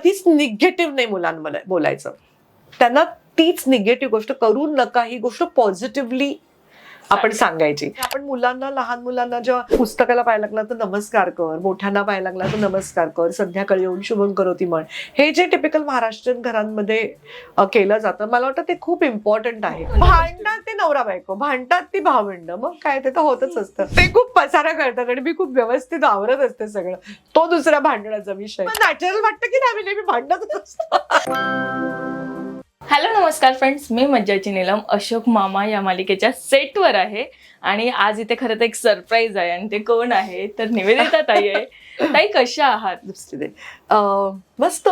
कधीच निगेटिव्ह नाही मुलांमध्ये बोलायचं. त्यांना तीच निगेटिव्ह गोष्ट करू नका ही गोष्ट पॉझिटिव्हली आपण सांगायची. आपण मुलांना लहान मुलांना जेव्हा पुस्तकाला पाहायला लागला तर नमस्कार कर मोठ्यांना पाहायला लागला तर नमस्कार कर संध्याकाळी येऊन शुभम करोती म्हण. हे जे टिपिकल महाराष्ट्रीयन घरांमध्ये केलं जातं मला वाटतं ते खूप इम्पॉर्टंट आहे. भांडतात ते नवरा बायको भांडतात ती भावंड. मग काय ते तर होतच असतं. ते खूप पसारा करतात आणि मी खूप व्यवस्थित आवरत असते सगळं. तो दुसरा भांडणाचा विषय. नॅचरल वाटतं की नाही, नेहमी भांडतच असतो. हॅलो नमस्कार फ्रेंड्स मी मज्जाची नीलम. अशोक मामा या मालिकेच्या सेटवर आहे. आणि आज इथे खरं तर एक सरप्राईज आहे आणि ते कोण आहे? तर निवेदिता ताई आहे. ताई कशा आहात? मस्त.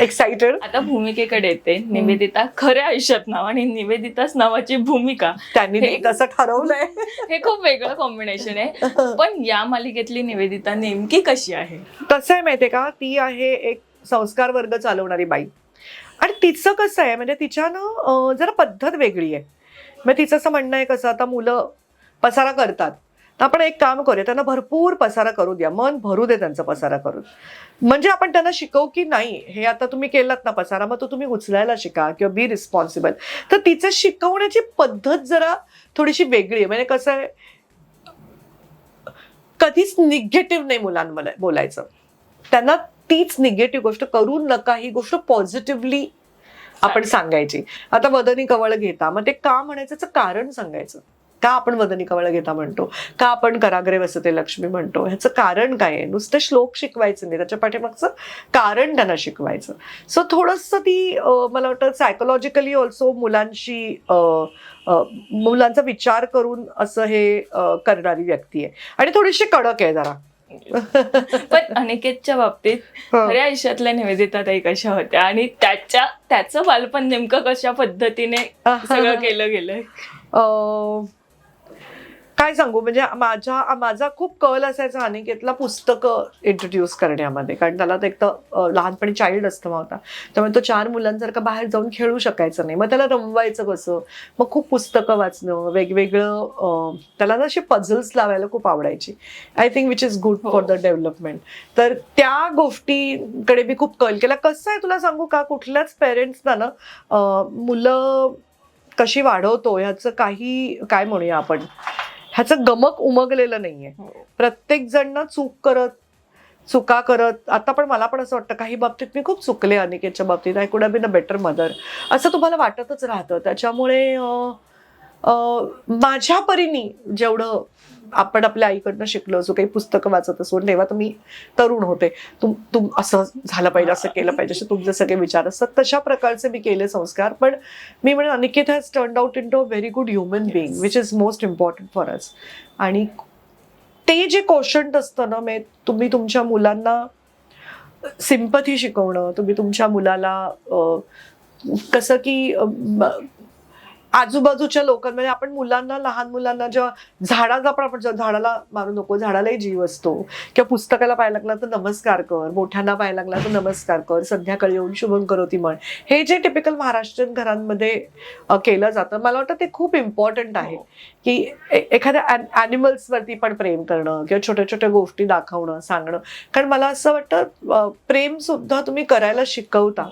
एक्साइटेड आता भूमिकेकडे येते. निवेदिता खऱ्या आयुष्यात नाव आणि निवेदिताच नावाची भूमिका. त्यांनी तसं ठरवलंय. हे खूप वेगळं कॉम्बिनेशन आहे. पण या मालिकेतली निवेदिता नेमकी कशी आहे? कसं आहे माहितीये का? ती आहे एक संस्कार वर्ग चालवणारी बाई. आणि तिचं कसं आहे म्हणजे तिच्यानं जरा पद्धत वेगळी आहे. मग तिचं असं म्हणणं आहे कसं आता मुलं पसारा करतात. तर आपण एक काम करूया त्यांना भरपूर पसारा करू द्या. मन भरू दे त्यांचा पसारा करून. म्हणजे आपण त्यांना शिकवू की नाही हे आता तुम्ही केलात ना पसारा मग तो तुम्ही उचलायला शिका किंवा बी रिस्पॉन्सिबल तर तिचं शिकवण्याची पद्धत जरा थोडीशी वेगळी आहे. म्हणजे कसं आहे कधीच निगेटिव्ह नाही मुलांमध्ये बोलायचं. त्यांना तीच निगेटिव्ह गोष्ट करू नका ही गोष्ट पॉझिटिव्हली आपण सांगायची. आता वदनी कवळ घेता मग ते का म्हणायचं? याचं कारण सांगायचं. का आपण वदनी कवळ घेता म्हणतो? का आपण कराग्रे वसते लक्ष्मी म्हणतो? ह्याचं कारण काय आहे? नुसतं श्लोक शिकवायचं नाही. त्याच्या पाठीमागचं कारण त्यांना शिकवायचं. सो थोडंसं ती मला वाटतं सायकोलॉजिकली ऑल्सो मुलांशी मुलांचा विचार करून असं हे करणारी व्यक्ती आहे. आणि थोडीशी कडक आहे जरा. पण अनिकेतच्या बाबतीत खऱ्या आयुष्यातल्या निवेदिता ताई कशा होत्या? आणि त्याच्या त्याचं बालपण नेमकं कशा पद्धतीने सगळं केलं गेलंय? काय सांगू? म्हणजे माझ्या माझा खूप कल असायचा अनिकेतला पुस्तकं इंट्रोड्यूस करण्यामध्ये. कारण त्याला तर एक तर लहानपणी चाइल्ड असतं होता त्यामुळे तो चार मुलांसारखं बाहेर जाऊन खेळू शकायचं नाही. मग त्याला रमवायचं कसं? मग खूप पुस्तकं वाचणं वेगवेगळं त्याला ना अशी पझल्स लावायला खूप आवडायची. I think which is good for the development तर त्या गोष्टीकडे मी खूप कल केला. कसं आहे तुला सांगू का? कुठल्याच पेरेंट्सना ना मुलं कशी वाढवतो? ह्याचं काही काय म्हणूया आपण? ह्याचं गमक उमगलेलं नाहीये. प्रत्येक जण ना चूक करत चुका करत आता पण मला पण असं वाटतं काही बाबतीत मी खूप चुकले अनिकेतच्या बाबतीत. I could been a better mother असं तुम्हाला वाटतच राहतं. त्याच्यामुळे माझ्या परीने जेवढं आपण आपल्या आईकडनं शिकलो जो काही पुस्तकं वाचत असो तेव्हा मी तरुण होते. तुम तुम असं झालं पाहिजे असं केलं पाहिजे असे तुमचे सगळे विचार असतात. तशा प्रकारचे मी केले संस्कार पण मी म्हणेन Aniket has turn out into a very good human being which is most important for us आणि ते जे क्वेश्चन असतं ना मे तुम्ही तुमच्या मुलांना सिंपथी शिकवणं तुम्ही तुमच्या मुलाला कसं की आजूबाजूच्या लोकांमध्ये आपण मुलांना लहान मुलांना जेव्हा झाडाचा पण आपण झाडाला मारू नको झाडालाही जीव असतो. किंवा पुस्तकाला पाहायला लागला तर नमस्कार कर मोठ्यांना पाहायला लागला तर नमस्कार कर संध्याकाळी येऊन शुभम करोती म्हण. हे जे टिपिकल महाराष्ट्रीयन घरांमध्ये केलं जातं मला वाटतं ते खूप इम्पॉर्टंट आहे. की ए- एखाद्या ॲनिमल्स वरती पण प्रेम करणं किंवा छोट्या छोट्या गोष्टी दाखवणं सांगणं. कारण मला असं वाटतं प्रेम सुद्धा तुम्ही करायला शिकवता.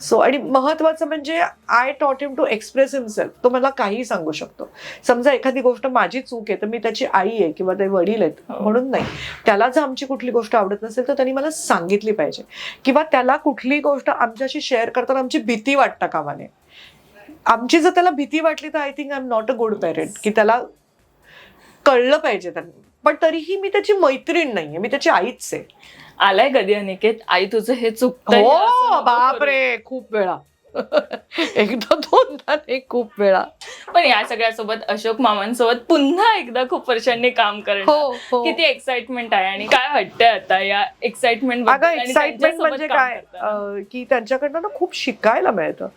सो आणि महत्वाचं म्हणजे I taught him to express himself तो मला काही सांगू शकतो. समजा एखादी गोष्ट माझी चूक आहे तर मी त्याची आई आहे किंवा ते वडील आहेत हो. म्हणून नाही. त्याला जर आमची कुठली गोष्ट आवडत नसेल तर त्यांनी मला सांगितली पाहिजे. किंवा त्याला कुठली गोष्ट आमच्याशी शेअर करताना आमची भीती वाटता कामा नये आमची जर त्याला भीती वाटली तर I think I am not a good parent की त्याला कळलं पाहिजे त्यांनी. पण तरीही मी त्याची मैत्रीण नाहीये. मी त्याची आईच आहे. आलाय कधी अनिकेत आई तुझं हे चुकतंय असं हो नको बापरे खूप वेळा. एकदा दोनदा नाही खूप वेळा. पण या सगळ्यासोबत अशोक मामांसोबत पुन्हा एकदा खूप वर्षांनी काम करणं हो हो. किती एक्साइटमेंट आहे आणि काय वाटतंय आता या एक्साइटमेंट अगं एक्साइटमेंट म्हणजे काय? अं, की त्यांच्याकडनं ना खूप शिकायला मिळतं.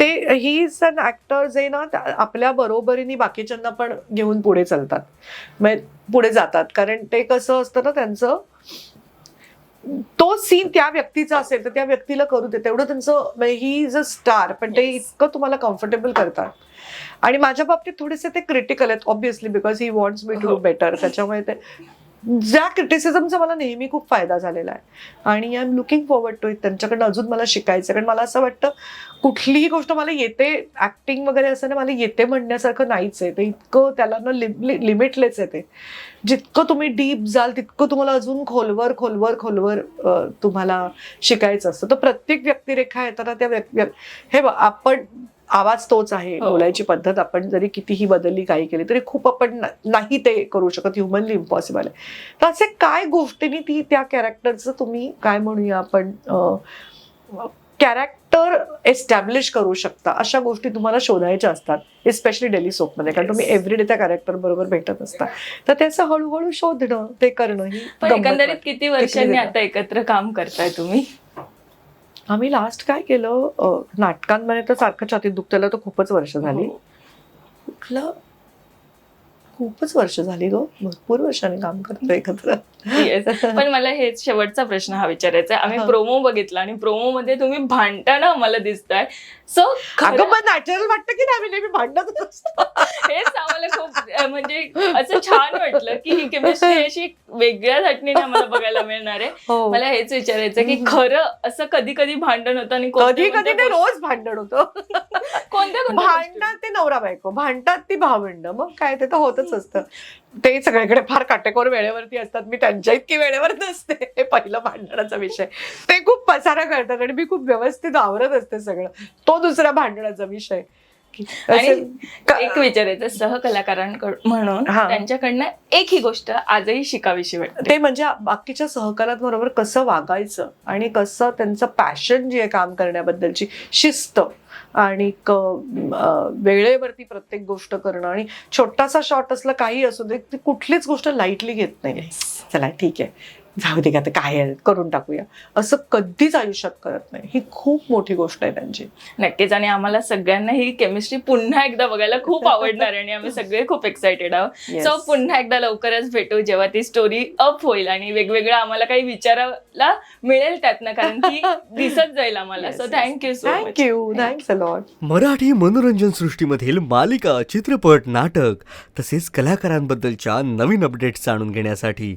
ते ही इज अन ऍक्टर जे ना त्या- आपल्या बरोबरीने बाकीच्यांना पण घेऊन पुढे चालतात. म्हणजे पुढे जातात. कारण ते कसं असतं ना त्यांचं तो सीन त्या व्यक्तीचा असेल तर त्या व्यक्तीला करू दे तेवढं त्यांचं ही इज अ स्टार पण ते. इतकं तुम्हाला कम्फर्टेबल करतात आणि माझ्या बाबतीत थोडेसे ते क्रिटिकल आहेत obviously because he wants me to do. Better त्याच्यामुळे ते ज्या क्रिटिसिझमचा मला नेहमी खूप फायदा झालेला आहे. आणि I am looking forward to it त्यांच्याकडनं अजून मला शिकायचं कारण मला असं वाटतं कुठलीही गोष्ट मला येते ऍक्टिंग वगैरे असं ना मला येते म्हणण्यासारखं नाहीच आहे. ते इतकं त्याला ना लिमिटलेच आहे ते. जितकं तुम्ही डीप जाल तितकं तुम्हाला अजून खोलवर खोलवर खोलवर तुम्हाला शिकायचं असतं. तर प्रत्येक व्यक्तिरेखा येताना त्या व्यक्ती हे आपण आवाज तोच आहे. हो. बोलायची पद्धत आपण जरी कितीही बदलली काही केली तरी खूप आपण नाही ते करू शकत. ह्युमनली इम्पॉसिबल आहे. तर असे काय गोष्टींनी ती त्या कॅरेक्टरचं तुम्ही काय म्हणूया आपण कॅरेक्टर एस्टॅब्लिश करू शकता. अशा गोष्टी तुम्हाला शोधायच्या असतात एस्पेशली डेली सोपमध्ये कारण तुम्ही एव्हरीडे त्या कॅरेक्टर बरोबर भेटत असता. तर त्याचं हळूहळू शोधणं ते करणं ही एकंदरीत. किती वर्षांनी. आता एकत्र काम करताय तुम्ही? आम्ही लास्ट काय केलं नाटकांमध्ये तर सारखं छातीत दुखतेला तर खूपच वर्ष झाली हो. कुठलं खूपच वर्ष झाली ग भरपूर वर्षांनी काम करतो एकत्र. पण मला हेच शेवटचा प्रश्न हा विचारायचा आहे. आम्ही हा. प्रोमो बघितला आणि प्रोमो मध्ये तुम्ही भांडताना मला दिसताय सो अगं पण नॅचरल वाटतं की नाही नेहमी भांडतच असतो हेच म्हणजे असं छान वाटलं की ही केमिस्ट्री अशी वेगळ्या धाटणीने आम्हाला बघायला मिळणार आहे. हो. मला हेच विचारायचं की. खरं असं कधी कधी भांडण होतं आणि कोणत्या- कधी कधी ते कोणत्या रोज भांडण होतं. कोणत्या कोणत्या? भांडतात ते नवरा बायको भांडतात ती भावंड. मग काय ते तर होतच असतं. ते सगळीकडे फार काटेकोर वेळेवरती असतात. मी त्यांच्या इतकी वेळेवर नसते. हे पहिलं भांडणाचा विषय. ते खूप पसारा करतात आणि मी खूप व्यवस्थित आवरत असते सगळं. तो दुसरा भांडणाचा विषय. आणि एक विचारायचं सहकलाकारांकडून म्हणून. त्यांच्याकडनं एक ही गोष्ट आजही शिकावीशी वाटते. ते म्हणजे बाकीच्या सहकारांबरोबर कसं वागायचं आणि कसं त्यांचं पॅशन जे आहे काम करण्याबद्दलची शिस्त आणि वेळेवरती प्रत्येक गोष्ट करणं आणि छोटासा शॉट असला काही असू दे ती कुठलीच गोष्ट लाईटली घेत नाही. चला ठीक आहे. जाऊ दे का आता काय आहे, करून टाकूया. असं कधीच आयुष्यात करत नाही. ही खूप मोठी गोष्ट आहे त्यांची. नक्कीच. आणि आम्हाला सगळ्यांना ही केमिस्ट्री पुन्हा एकदा बघायला खूप आवडणार आहे आणि आम्ही सगळे खूप एक्साइटेड आहोत. सो पुन्हा एकदा लवकरच भेटू जेव्हा ती स्टोरी अप होईल आणि वेगवेगळं आम्हाला काही विचारायला मिळेल त्यातनं कारण की दिसत जाईल आम्हाला. So. Thank you so much thank you thanks a lot Marathi मनोरंजन सृष्टीमधील मालिका चित्रपट नाटक तसेच कलाकारांबद्दलच्या नवीन अपडेट्स जाणून घेण्यासाठी